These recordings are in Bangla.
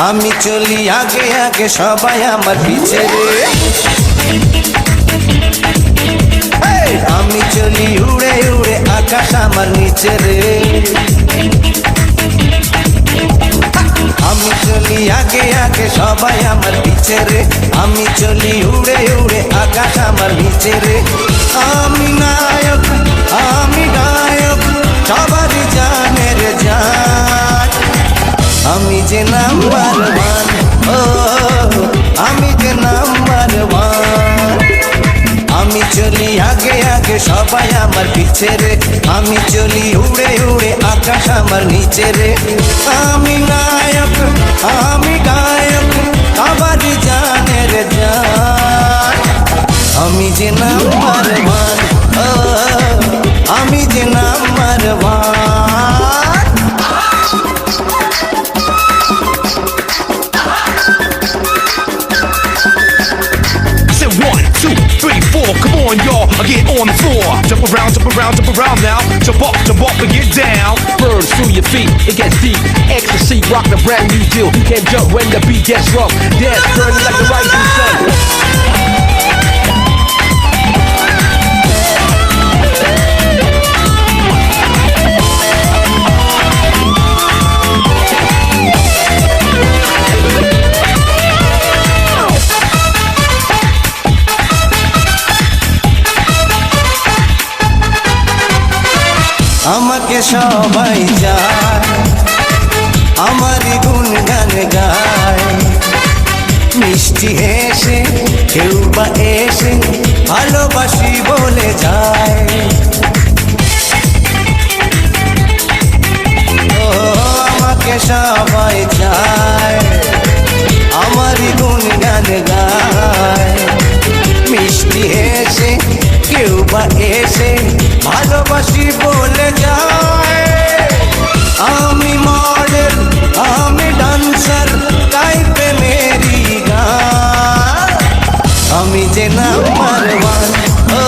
আমি চলি আগে আগে সবাই আমার পিছে রে। আমি চলি উড়ে উড়ে আকাশ আমার নিচে রে। আমি চলি আগে আগে সবাই আমার পিছে রে। আমি চলি উড়ে উড়ে আকাশ আমার নিচে রে। আমি যে নাম্বার ওয়ান, ও, আমি যে নাম্বার ওয়ান। আমি চলি আগে আগে সবাই আমার পিছে রে। আমি চলি উড়ে উড়ে আকাশ আমার নিচে রে। আমি নায়ক আমি গায়ক সবারই জানের জান। আমি যে নাম্বার ওয়ান, ও, আমি যে number one. Get on the floor. Jump around, jump around, jump around now. Jump up, jump up and get down. Burns through your feet, it gets deep. Ecstasy, rock the brand new deal. You can't jump when the beat gets rough. Dance, burning like the rising sun. আমাকে সবাই যায় আমারই গুনগান গায়। মিষ্টি হেসে কেউ বা এসে ভালোবাসি বলে যায়। নাম্বার ওয়ান ও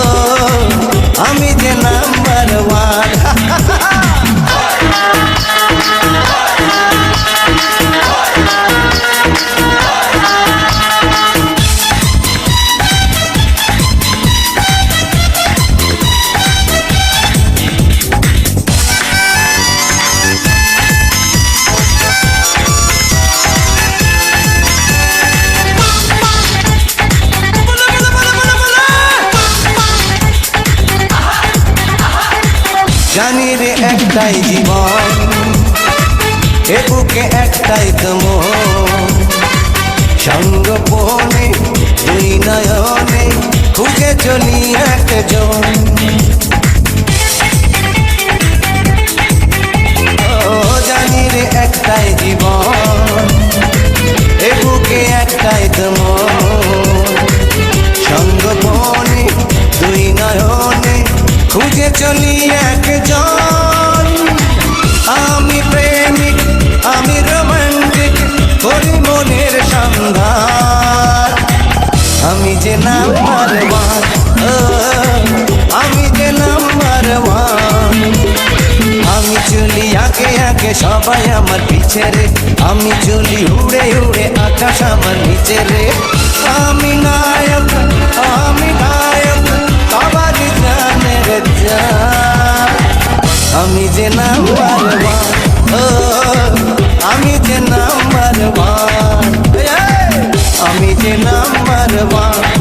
আমি যে নাম্বার ওয়ান জানি রে একটাই জীবন এ বুকে একটাই তোম সঙ্গপনে দুই নয়নে খুঁজে চলি একজন। সবাই আমার পিছে রে। আমি চলি উড়ে উড়ে আকাশ আমার নিচে রে। আমি নায়ক আমি নায়ক জানের জান আমি যে নাম্বার ওয়ান আমি যে নাম্বার ওয়ান। আমি যে নাম্বার ওয়ান।